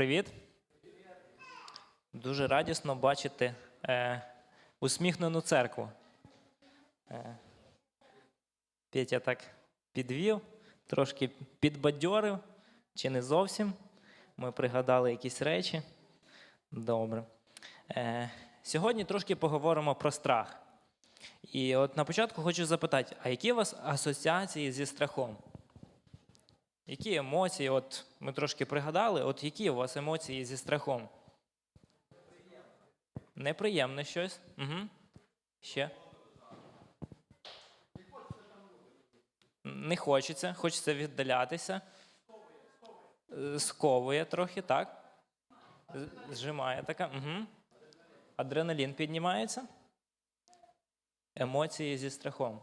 привіт. Дуже радісно бачити е, усміхнену церкву. Е, Петя так підвів, трошки підбадьорив, чи не зовсім. Ми пригадали якісь речі. Добре. Е, сьогодні трошки поговоримо про страх. І от на початку хочу запитати: а які у вас асоціації зі страхом? Які емоції? От ми трошки пригадали, от які у вас емоції зі страхом? Неприємне щось. Угу. Ще. Не хочеться, хочеться віддалятися. Е, Сковує трохи, так? Зжимає така. Угу. Адреналін піднімається. Емоції зі страхом.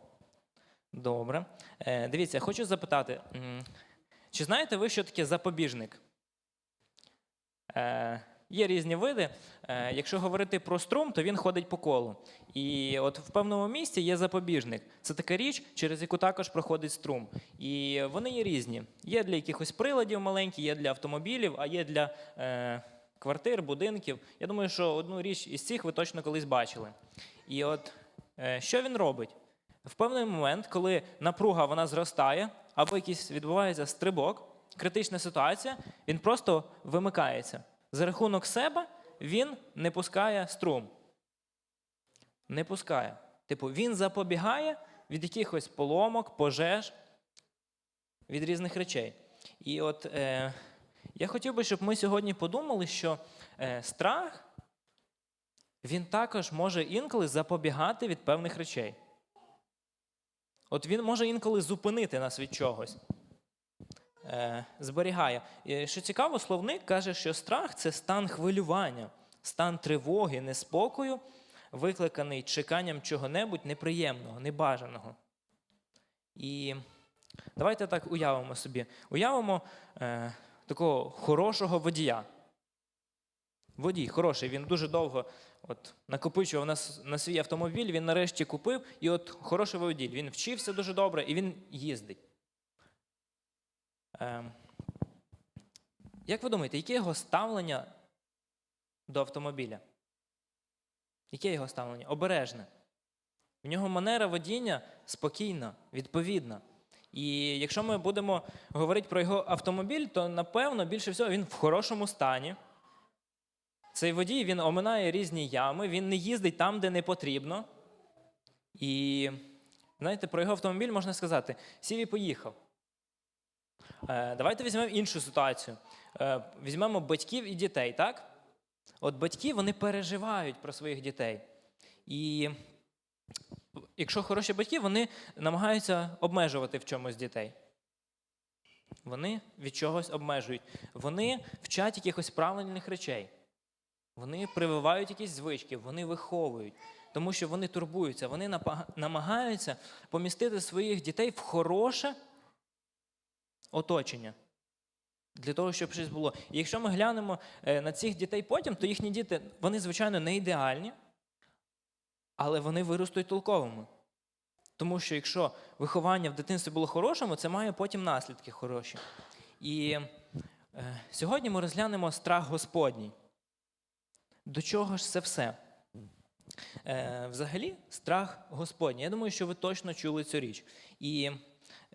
Добре. Е, дивіться, хочу запитати, чи знаєте ви, що таке запобіжник? Е, є різні види. Е, якщо говорити про струм, то він ходить по колу. І от в певному місці є запобіжник. Це така річ, через яку також проходить струм. І вони є різні. Є для якихось приладів маленькі, є для автомобілів, а є для е, квартир, будинків. Я думаю, що одну річ із цих ви точно колись бачили. І от е, що він робить? В певний момент, коли напруга вона зростає, або якийсь відбувається стрибок, критична ситуація, він просто вимикається. За рахунок себе він не пускає струм. Не пускає. Типу, він запобігає від якихось поломок, пожеж, від різних речей. І от е, я хотів би, щоб ми сьогодні подумали, що е, страх він також може інколи запобігати від певних речей. От він може інколи зупинити нас від чогось. Е, зберігає. І, що цікаво, словник каже, що страх це стан хвилювання, стан тривоги, неспокою, викликаний чеканням чого-небудь неприємного, небажаного. І давайте так уявимо собі. Уявимо е, такого хорошого водія. Водій хороший, він дуже довго от, накопичував на, на свій автомобіль, він нарешті купив, і от хороший водій. Він вчився дуже добре і він їздить. Ем, як ви думаєте, яке його ставлення до автомобіля? Яке його ставлення? Обережне. В нього манера водіння спокійна, відповідна. І якщо ми будемо говорити про його автомобіль, то напевно більше всього він в хорошому стані. Цей водій він оминає різні ями, він не їздить там, де не потрібно. І знаєте, про його автомобіль можна сказати: сів і поїхав. Е, Давайте візьмемо іншу ситуацію. Е, Візьмемо батьків і дітей, так? От батьки вони переживають про своїх дітей. І якщо хороші батьки, вони намагаються обмежувати в чомусь дітей. Вони від чогось обмежують. Вони вчать якихось правильних речей. Вони прививають якісь звички, вони виховують, тому що вони турбуються, вони намагаються помістити своїх дітей в хороше оточення. Для того, щоб щось було. І якщо ми глянемо е, на цих дітей потім, то їхні діти, вони, звичайно, не ідеальні, але вони виростуть толковими. Тому що якщо виховання в дитинстві було хорошим, це має потім наслідки хороші. І е, сьогодні ми розглянемо страх Господній. До чого ж це все? Е, взагалі, страх Господній. Я думаю, що ви точно чули цю річ. І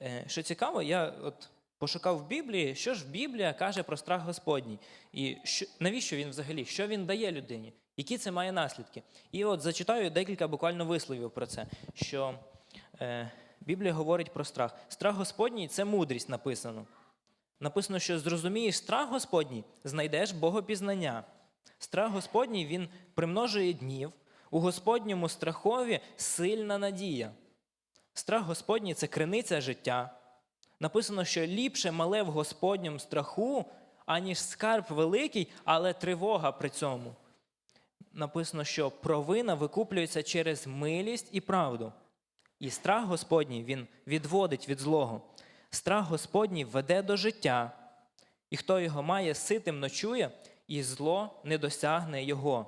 е, що цікаво, я от пошукав в Біблії, що ж Біблія каже про страх Господній. І що, навіщо він взагалі? Що він дає людині? Які це має наслідки? І от зачитаю декілька буквально висловів про це. Що е, Біблія говорить про страх. Страх Господній це мудрість написано. Написано, що зрозумієш страх Господній, знайдеш Богопізнання. Страх Господній він примножує днів, у Господньому страхові сильна надія. Страх Господній це криниця життя. Написано, що ліпше мале в Господньому страху, аніж скарб великий, але тривога при цьому. Написано, що провина викуплюється через милість і правду. І страх Господній він відводить від злого. Страх Господній веде до життя, і хто його має, ситим ночує, і зло не досягне його.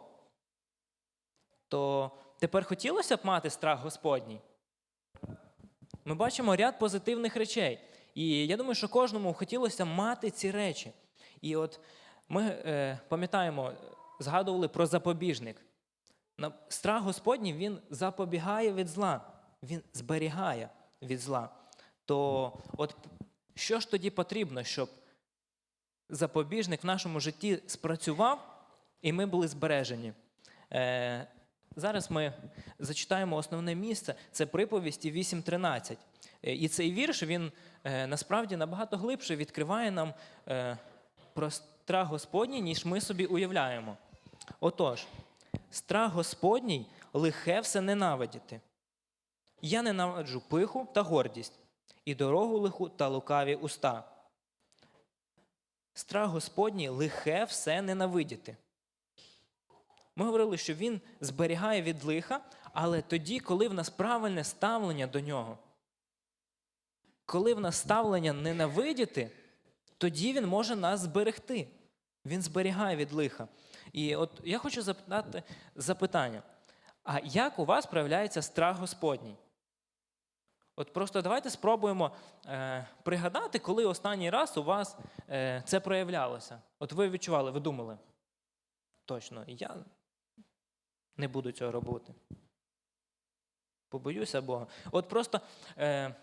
То тепер хотілося б мати страх Господній? Ми бачимо ряд позитивних речей. І я думаю, що кожному хотілося мати ці речі. І от Ми е, пам'ятаємо, згадували про запобіжник. Страх Господній він запобігає від зла, він зберігає від зла. То от що ж тоді потрібно, щоб запобіжник в нашому житті спрацював і ми були збережені? Е, зараз ми зачитаємо основне місце це приповісті 8.13. Е, І цей вірш він е, насправді набагато глибше відкриває нам е, про страх Господній, ніж ми собі уявляємо. Отож, страх Господній лихе все ненавидіти. Я ненавиджу пиху та гордість, і дорогу лиху та лукаві уста. Страх Господній лихе все ненавидіти. Ми говорили, що він зберігає від лиха, але тоді, коли в нас правильне ставлення до нього. Коли в нас ставлення ненавидіти, тоді він може нас зберегти. Він зберігає від лиха. І от я хочу запитати запитання: а як у вас проявляється страх Господній? От просто давайте спробуємо е, пригадати, коли останній раз у вас е, це проявлялося. От ви відчували, ви думали, точно, я не буду цього робити. Побоюся Бога. От просто е,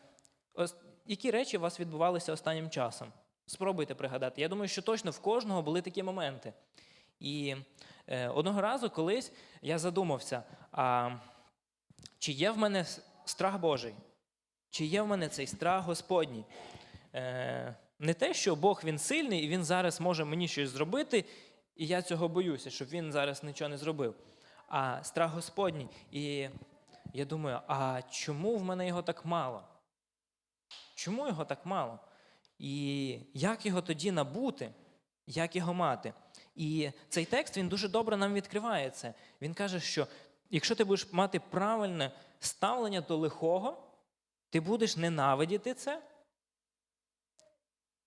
ос, які речі у вас відбувалися останнім часом? Спробуйте пригадати. Я думаю, що точно в кожного були такі моменти. І е, одного разу колись я задумався, а чи є в мене страх Божий? Чи є в мене цей страх Господній? Е, не те, що Бог він сильний і він зараз може мені щось зробити, і я цього боюся, щоб він зараз нічого не зробив. А страх Господній. І я думаю, а чому в мене його так мало? Чому його так мало? І як його тоді набути, як його мати? І цей текст він дуже добре нам відкриває це. Він каже, що якщо ти будеш мати правильне ставлення до лихого, ти будеш ненавидіти це,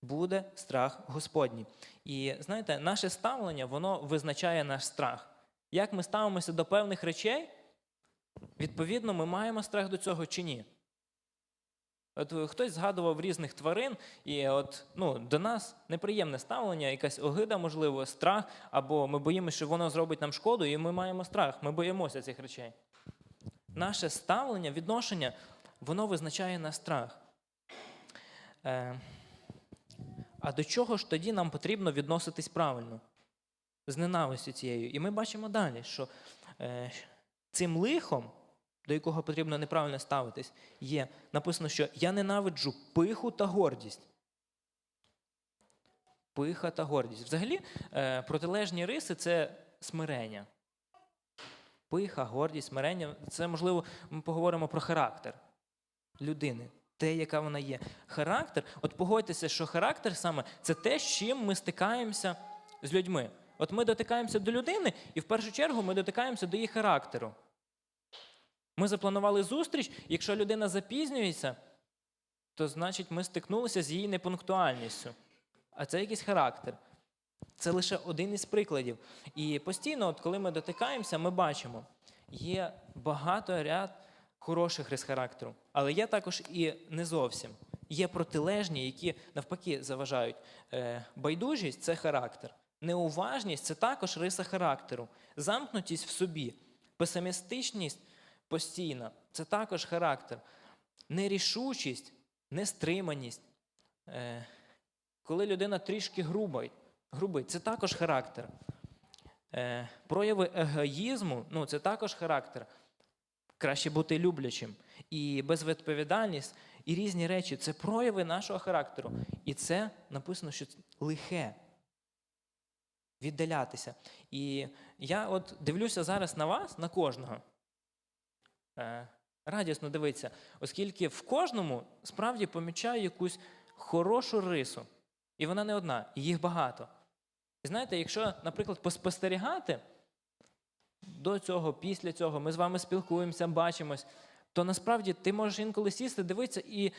буде страх Господній. І знаєте, наше ставлення воно визначає наш страх. Як ми ставимося до певних речей, відповідно, ми маємо страх до цього чи ні. От е, хтось згадував різних тварин, і от ну, до нас неприємне ставлення, якась огида, можливо, страх, або ми боїмося, що воно зробить нам шкоду, і ми маємо страх, ми боїмося цих речей. Наше ставлення, відношення, воно визначає наш страх. Е, а до чого ж тоді нам потрібно відноситись правильно? З ненавистю цією. І ми бачимо далі, що е, цим лихом, до якого потрібно неправильно ставитись, є написано, що я ненавиджу пиху та гордість. Пиха та гордість. Взагалі, е, протилежні риси це смирення. Пиха, гордість, смирення це, можливо, ми поговоримо про характер людини, те, яка вона є. Характер, от погодьтеся, що характер саме це те, з чим ми стикаємося з людьми. От ми дотикаємося до людини, і в першу чергу ми дотикаємося до її характеру. Ми запланували зустріч, якщо людина запізнюється, то значить ми стикнулися з її непунктуальністю. А це якийсь характер. Це лише один із прикладів. І постійно, от коли ми дотикаємося, ми бачимо, є багато ряд хороших рис характеру, але є також і не зовсім. Є протилежні, які навпаки заважають. Е, Байдужість це характер. Неуважність це також риса характеру. Замкнутість в собі, песимістичність постійна це також характер. Нерішучість, нестриманість. Е, Коли людина трішки грубить, грубить це також характер. Е, Прояви егоїзму ну, це також характер. Краще бути люблячим. І безвідповідальність, і різні речі це прояви нашого характеру. І це написано, що лихе. Віддалятися. І я от дивлюся зараз на вас, на кожного. Е, радісно дивитися, оскільки в кожному справді помічаю якусь хорошу рису. І вона не одна, їх багато. І знаєте, якщо, наприклад, поспостерігати до цього, після цього, ми з вами спілкуємося, бачимось, то насправді ти можеш інколи сісти, дивитися і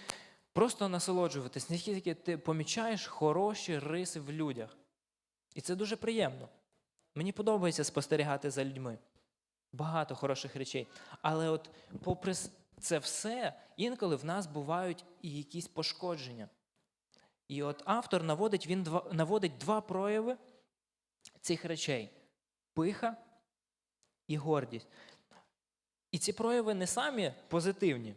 просто насолоджуватись, наскільки ти помічаєш хороші риси в людях. І це дуже приємно. Мені подобається спостерігати за людьми. Багато хороших речей. Але от, попри це все, інколи в нас бувають і якісь пошкодження. І от автор наводить, він два, наводить два прояви цих речей пиха і гордість. І ці прояви не самі позитивні,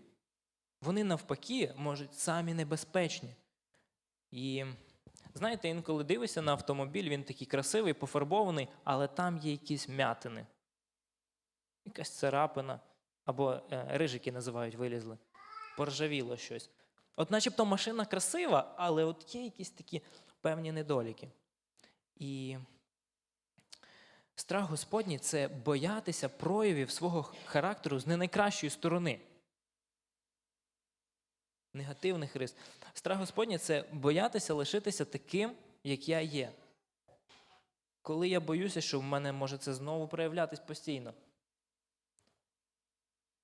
вони навпаки можуть самі небезпечні. І знаєте, інколи дивишся на автомобіль, він такий красивий, пофарбований, але там є якісь м'ятини, якась царапина, або е, рижики називають, вилізли, поржавіло щось. От начебто машина красива, але от є якісь такі певні недоліки. І страх Господній це боятися проявів свого характеру з не найкращої сторони. Негативних рис. Страх Господній це боятися лишитися таким, як я є. Коли я боюся, що в мене може це знову проявлятись постійно.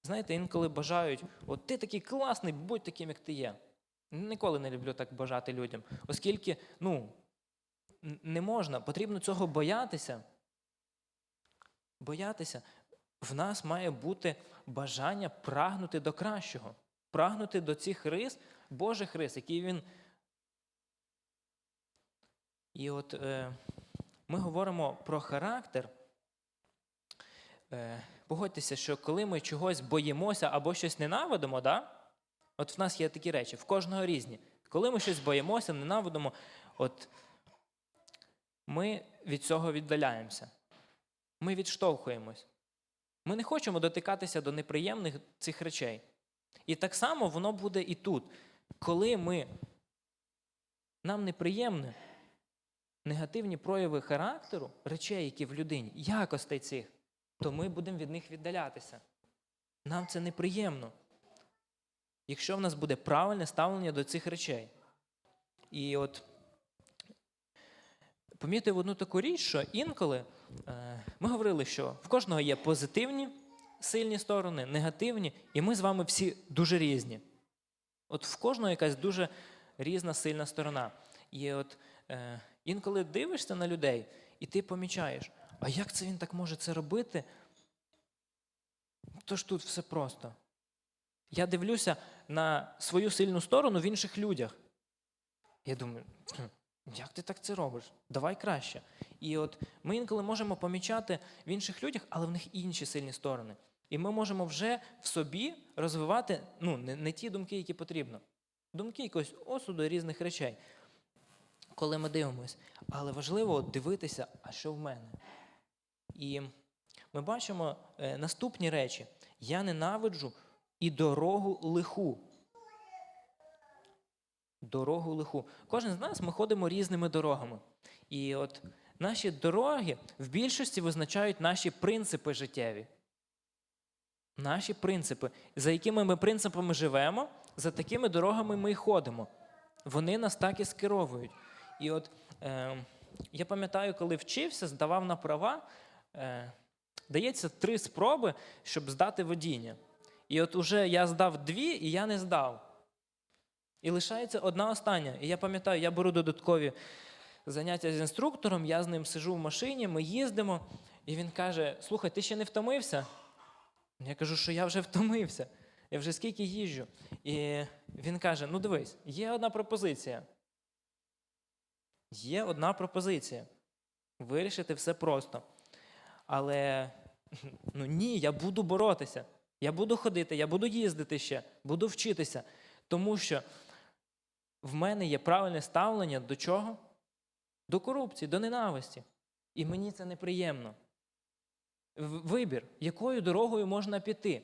Знаєте, інколи бажають, от ти такий класний, будь таким, як ти є. Ніколи не люблю так бажати людям, оскільки, ну, не можна, потрібно цього боятися. Боятися. В нас має бути бажання прагнути до кращого, прагнути до цих рис, Божих рис, які він. І от е, ми говоримо про характер. Е, погодьтеся, що коли ми чогось боїмося або щось ненавидимо, да? от в нас є такі речі, в кожного різні. Коли ми щось боїмося, ненавидимо, от ми від цього віддаляємося. Ми відштовхуємось. Ми не хочемо дотикатися до неприємних цих речей. І так само воно буде і тут. Коли ми нам неприємне негативні прояви характеру, речей, які в людині, якостей цих, то ми будемо від них віддалятися. Нам це неприємно. Якщо в нас буде правильне ставлення до цих речей. І от помітив одну таку річ, що інколи е, ми говорили, що в кожного є позитивні сильні сторони, негативні, і ми з вами всі дуже різні. От в кожного якась дуже різна сильна сторона. І от е, інколи дивишся на людей, і ти помічаєш, а як це він так може це робити? Тож тут все просто. Я дивлюся на свою сильну сторону в інших людях. Я думаю, «Хм, як ти так це робиш? Давай краще. І от ми інколи можемо помічати в інших людях, але в них інші сильні сторони. І ми можемо вже в собі розвивати ну, не, не ті думки, які потрібно. Думки якогось осуду різних речей, коли ми дивимося. Але важливо дивитися, а що в мене. І ми бачимо е, наступні речі: я ненавиджу і дорогу лиху. Дорогу лиху. Кожен з нас ми ходимо різними дорогами. І от наші дороги в більшості визначають наші принципи життєві. Наші принципи, за якими ми принципами живемо, за такими дорогами ми й ходимо. Вони нас так і скеровують. І от е, я пам'ятаю, коли вчився, здавав на права, е, дається три спроби, щоб здати водіння. І от уже я здав дві, і я не здав. І лишається одна остання. І я пам'ятаю, я беру додаткові заняття з інструктором, я з ним сижу в машині, ми їздимо, і він каже: Слухай, ти ще не втомився? Я кажу, що я вже втомився. Я вже скільки їжджу. І він каже: ну дивись, є одна пропозиція. Є одна пропозиція. Вирішити все просто. Але ну ні, я буду боротися. Я буду ходити, я буду їздити ще, буду вчитися. Тому що в мене є правильне ставлення до чого? До корупції, до ненависті. І мені це неприємно. Вибір, якою дорогою можна піти.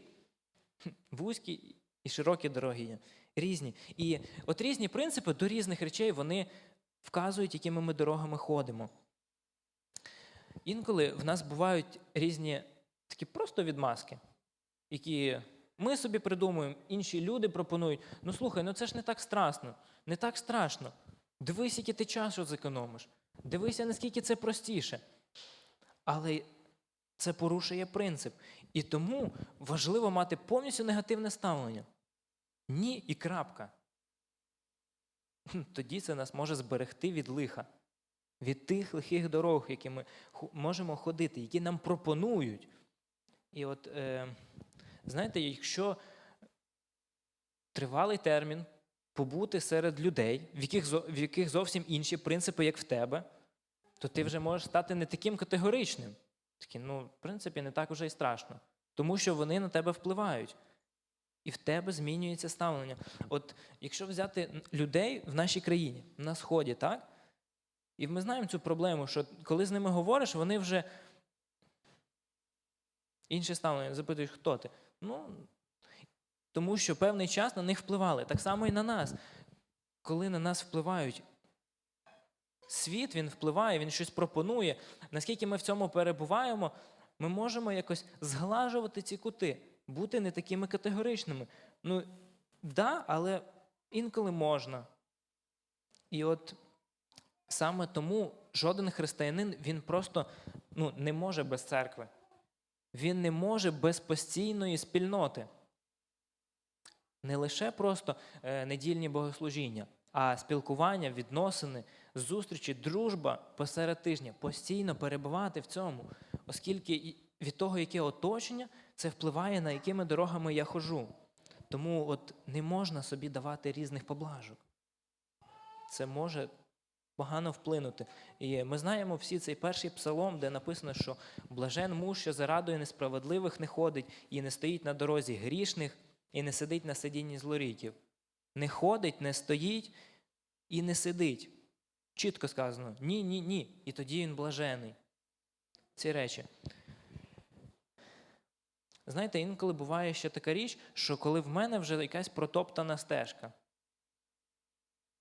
Вузькі і широкі дороги є. Різні. І от різні принципи до різних речей вони вказують, якими ми дорогами ходимо. Інколи в нас бувають різні такі просто відмазки, які ми собі придумуємо, інші люди пропонують. Ну слухай, ну це ж не так страшно, не так страшно. Дивись, який ти часу зекономиш. Дивися, наскільки це простіше. Але це порушує принцип. І тому важливо мати повністю негативне ставлення. Ні і крапка. Тоді це нас може зберегти від лиха, від тих лихих дорог, які ми можемо ходити, які нам пропонують. І от, е, знаєте, якщо тривалий термін побути серед людей, в яких, в яких зовсім інші принципи, як в тебе, то ти вже можеш стати не таким категоричним. Такі, ну, в принципі, не так уже і страшно. Тому що вони на тебе впливають. І в тебе змінюється ставлення. От якщо взяти людей в нашій країні, на Сході, так? І ми знаємо цю проблему, що коли з ними говориш, вони вже інше ставлення, запитують, хто ти? Ну, тому що певний час на них впливали. Так само і на нас. Коли на нас впливають світ, він впливає, він щось пропонує. Наскільки ми в цьому перебуваємо, ми можемо якось зглажувати ці кути, бути не такими категоричними. Ну, да, але інколи можна. І от саме тому жоден християнин він просто ну, не може без церкви. Він не може без постійної спільноти. Не лише просто е, недільні богослужіння, а спілкування, відносини, зустрічі, дружба посеред тижня, постійно перебувати в цьому, оскільки від того, яке оточення, це впливає на якими дорогами я хожу. Тому от не можна собі давати різних поблажок. Це може погано вплинути. І ми знаємо всі цей перший псалом, де написано, що блажен муж, що зарадує несправедливих не ходить, і не стоїть на дорозі грішних, і не сидить на сидінні злоріків. Не ходить, не стоїть і не сидить. Чітко сказано: ні, ні, ні. І тоді він блажений. Ці речі. Знаєте, інколи буває ще така річ, що коли в мене вже якась протоптана стежка.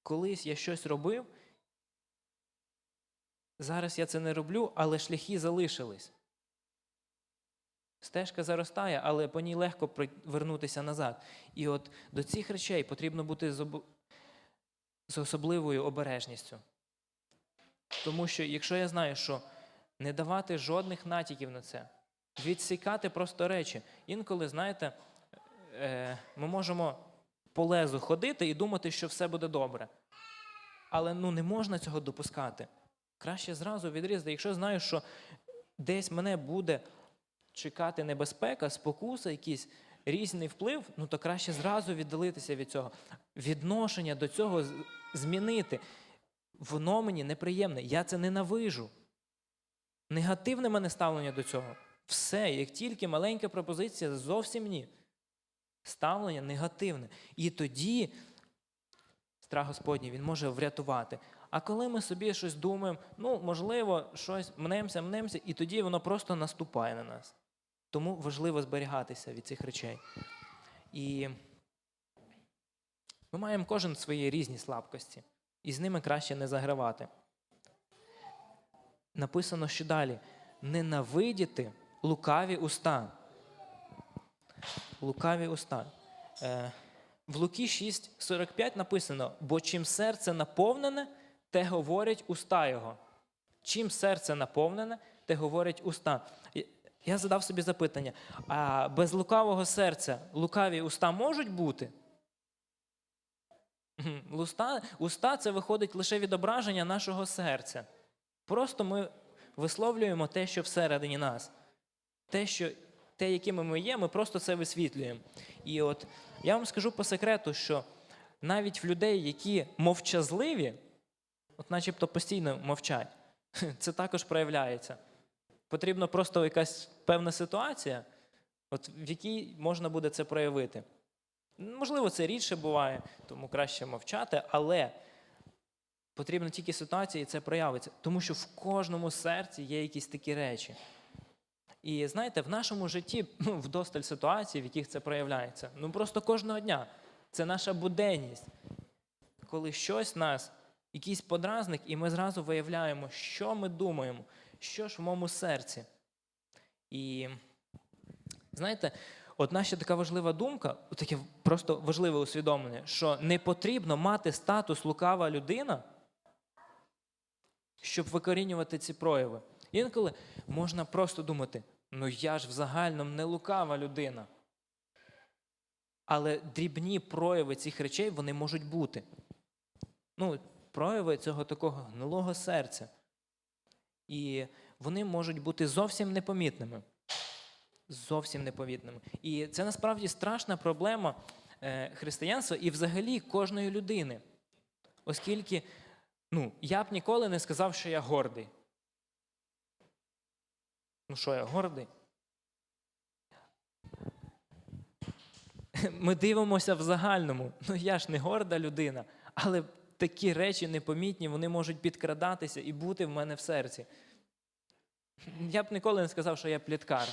Колись я щось робив, зараз я це не роблю, але шляхи залишились. Стежка заростає, але по ній легко вернутися назад. І от до цих речей потрібно бути з особливою обережністю. Тому що якщо я знаю, що не давати жодних натяків на це, відсікати просто речі. Інколи, знаєте, е, ми можемо по лезу ходити і думати, що все буде добре. Але ну, не можна цього допускати. Краще зразу відрізати. Якщо знаю, що десь мене буде чекати небезпека, спокуса, якийсь різний вплив, ну то краще зразу віддалитися від цього. Відношення до цього змінити. Воно мені неприємне. Я це ненавижу. Негативне мене ставлення до цього. Все, як тільки маленька пропозиція, зовсім ні. Ставлення негативне. І тоді страх Господній він може врятувати. А коли ми собі щось думаємо, ну, можливо, щось мнемося, мнемося, і тоді воно просто наступає на нас. Тому важливо зберігатися від цих речей. І ми маємо кожен свої різні слабкості, і з ними краще не загравати. Написано ще далі: ненавидіти лукаві уста. Лукаві уста. Е, в Луки 6,45 написано: бо чим серце наповнене, те говорять уста його. Чим серце наповнене, те говорять уста. Я задав собі запитання: а без лукавого серця лукаві уста можуть бути? Уста, уста це виходить лише відображення нашого серця. Просто ми висловлюємо те, що всередині нас. Те, що, те, якими ми є, ми просто це висвітлюємо. І от я вам скажу по секрету, що навіть в людей, які мовчазливі, от начебто постійно мовчать, це також проявляється. Потрібна просто якась певна ситуація, от в якій можна буде це проявити. Можливо, це рідше буває, тому краще мовчати, але потрібна тільки ситуація, і це проявиться. Тому що в кожному серці є якісь такі речі. І знаєте, в нашому житті ну, вдосталь ситуацій, в яких це проявляється. Ну просто кожного дня. Це наша буденність. Коли щось нас, якийсь подразник, і ми зразу виявляємо, що ми думаємо, що ж в моєму серці. І знаєте, одна ще така важлива думка, таке просто важливе усвідомлення, що не потрібно мати статус лукава людина, щоб викорінювати ці прояви. Інколи можна просто думати: ну я ж в загальному не лукава людина. Але дрібні прояви цих речей вони можуть бути. Ну, прояви цього такого гнилого серця. І вони можуть бути зовсім непомітними. Зовсім непомітними. І це насправді страшна проблема е, християнства і взагалі кожної людини. Оскільки ну, я б ніколи не сказав, що я гордий. Ну що, я гордий? Ми дивимося в загальному. Ну я ж не горда людина, але такі речі непомітні, вони можуть підкрадатися і бути в мене в серці. Я б ніколи не сказав, що я пліткар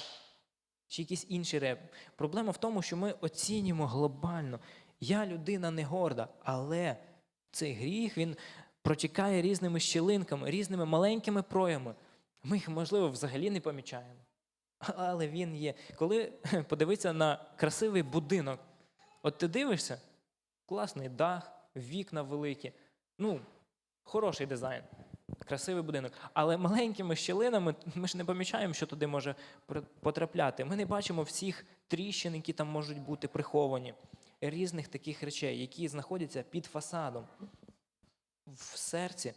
чи якісь інші реп. Проблема в тому, що ми оцінюємо глобально. Я людина не горда, але цей гріх він протікає різними щілинками, різними маленькими проявами. Ми їх, можливо, взагалі не помічаємо. Але він є. Коли подивитися на красивий будинок, от ти дивишся, класний дах, вікна великі, ну, хороший дизайн, красивий будинок. Але маленькими щілинами ми ж не помічаємо, що туди може потрапляти. Ми не бачимо всіх тріщин, які там можуть бути приховані, різних таких речей, які знаходяться під фасадом в серці.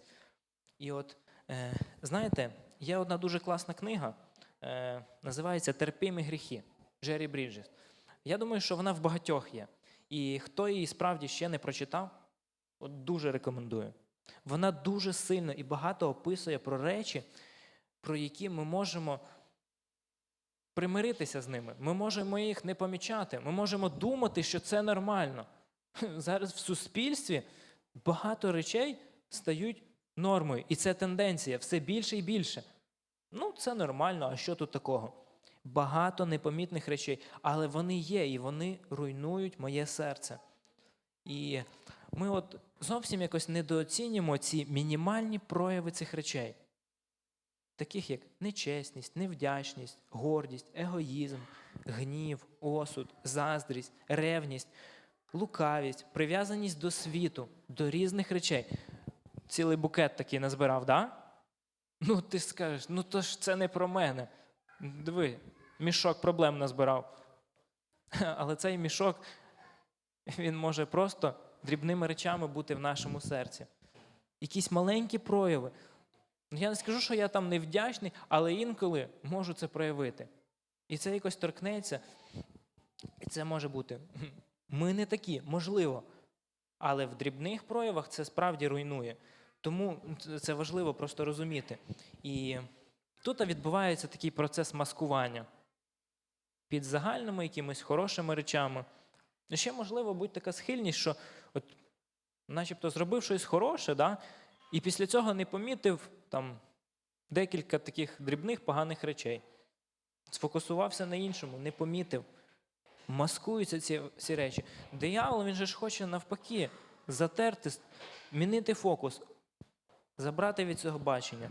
І от, е, знаєте, є одна дуже класна книга, е, називається Терпимі гріхи Джері Бріджес. Я думаю, що вона в багатьох є. І хто її справді ще не прочитав, от дуже рекомендую. Вона дуже сильно і багато описує про речі, про які ми можемо примиритися з ними. Ми можемо їх не помічати. Ми можемо думати, що це нормально. Зараз в суспільстві багато речей стають нормою, і це тенденція все більше і більше. Ну, це нормально, а що тут такого? Багато непомітних речей, але вони є, і вони руйнують моє серце. І ми от зовсім якось недооцінюємо ці мінімальні прояви цих речей, таких як нечесність, невдячність, гордість, егоїзм, гнів, осуд, заздрість, ревність, лукавість, прив'язаність до світу, до різних речей. Цілий букет такий назбирав, да? Ну, ти скажеш, ну то ж це не про мене. Диви, мішок проблем назбирав. Але цей мішок, він може просто дрібними речами бути в нашому серці. Якісь маленькі прояви. Ну, Я не скажу, що я там невдячний, але інколи можу це проявити. І це якось торкнеться. І це може бути. Ми не такі, можливо. Але в дрібних проявах це справді руйнує. Тому це- важливо просто розуміти. І тут відбувається такий процес маскування під загальними якимись хорошими речами. Ну, ще, можливо, будь така схильність, що от, начебто зробив щось хороше, да? і після цього не помітив там, декілька таких дрібних поганих речей. Сфокусувався на іншому, не помітив. Маскуються ці, ці речі. Диявол, він же ж хоче навпаки затерти, змінити фокус, забрати від цього бачення.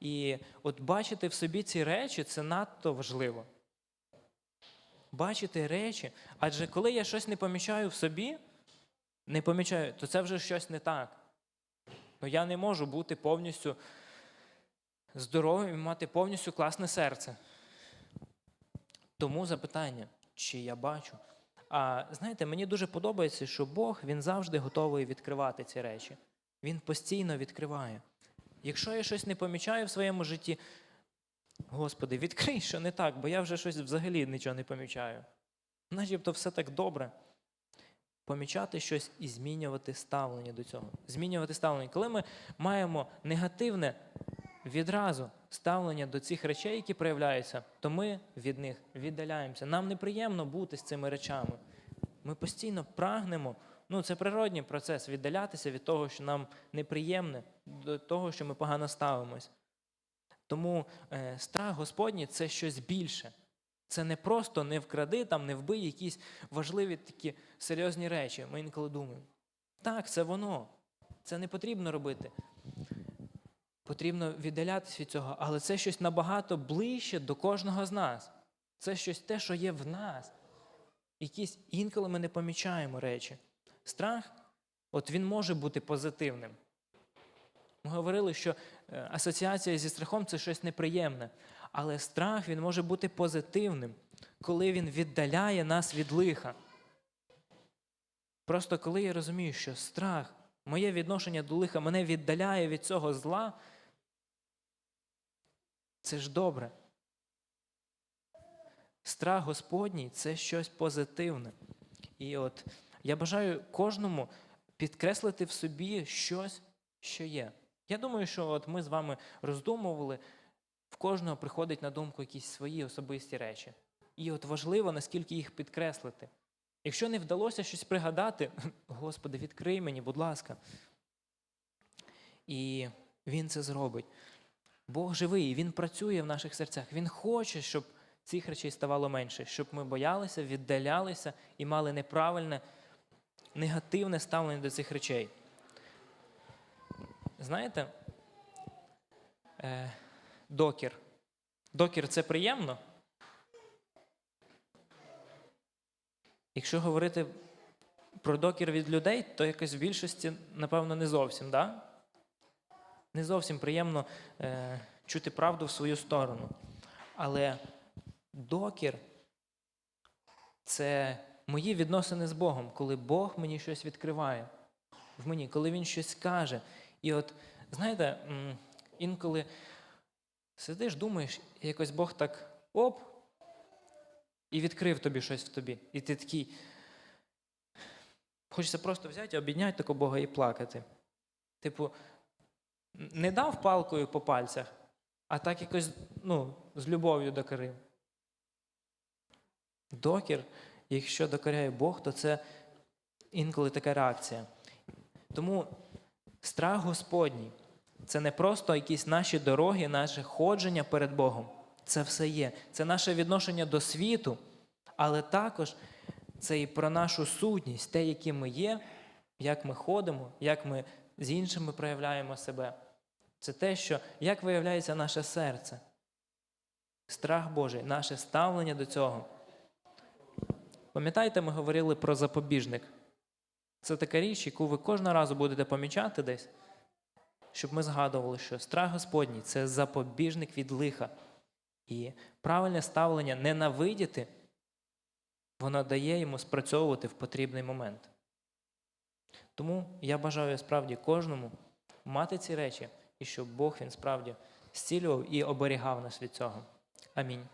І от бачити в собі ці речі це надто важливо. Бачити речі, адже коли я щось не помічаю в собі, не помічаю, то це вже щось не так. Ну я не можу бути повністю здоровим і мати повністю класне серце. Тому запитання, чи я бачу. А знаєте, мені дуже подобається, що Бог він завжди готовий відкривати ці речі. Він постійно відкриває. Якщо я щось не помічаю в своєму житті, Господи, відкрий, що не так, бо я вже щось взагалі нічого не помічаю. Начебто все так добре. Помічати щось і змінювати ставлення до цього. Змінювати ставлення. Коли ми маємо негативне відразу ставлення до цих речей, які проявляються, то ми від них віддаляємося. Нам неприємно бути з цими речами. Ми постійно прагнемо. Ну, це природній процес віддалятися від того, що нам неприємне, до того, що ми погано ставимось. Тому е, страх Господній це щось більше. Це не просто не вкради, там, не вбий якісь важливі такі серйозні речі. Ми інколи думаємо. Так, це воно. Це не потрібно робити. Потрібно віддалятися від цього, але це щось набагато ближче до кожного з нас. Це щось те, що є в нас. Якісь інколи ми не помічаємо речі. Страх, от він може бути позитивним. Ми говорили, що е, асоціація зі страхом це щось неприємне. Але страх він може бути позитивним, коли він віддаляє нас від лиха. Просто коли я розумію, що страх, моє відношення до лиха мене віддаляє від цього зла, це ж добре. Страх Господній це щось позитивне. І от я бажаю кожному підкреслити в собі щось, що є. Я думаю, що от ми з вами роздумували, кожного приходить на думку якісь свої особисті речі. І от важливо, наскільки їх підкреслити. Якщо не вдалося щось пригадати, Господи, відкрий мені, будь ласка. І Він це зробить. Бог живий, Він працює в наших серцях. Він хоче, щоб цих речей ставало менше, щоб ми боялися, віддалялися і мали неправильне, негативне ставлення до цих речей. Знаєте, е, докір. Докір це приємно. Якщо говорити про докір від людей, то якось в більшості, напевно, не зовсім, да? Не зовсім приємно е, чути правду в свою сторону. Але докір це мої відносини з Богом, коли Бог мені щось відкриває в мені, коли Він щось каже. І от, знаєте, інколи сидиш, думаєш, і якось Бог так оп, і відкрив тобі щось в тобі. І ти такий. Хочеться просто взяти, обідняти такого Бога і плакати. Типу, не дав палкою по пальцях, а так якось ну, з любов'ю докорив. Докір, якщо докоряє Бог, то це інколи така реакція. Тому страх Господній це не просто якісь наші дороги, наше ходження перед Богом. Це все є. Це наше відношення до світу, але також це і про нашу сутність, те, які ми є, як ми ходимо, як ми з іншими проявляємо себе. Це те, що як виявляється наше серце. Страх Божий, наше ставлення до цього. Пам'ятаєте, ми говорили про запобіжник. Це така річ, яку ви кожного разу будете помічати десь, щоб ми згадували, що страх Господній це запобіжник від лиха. І правильне ставлення ненавидіти, воно дає йому спрацьовувати в потрібний момент. Тому я бажаю справді кожному мати ці речі, і щоб Бог він справді зцілював і оберігав нас від цього. Амінь.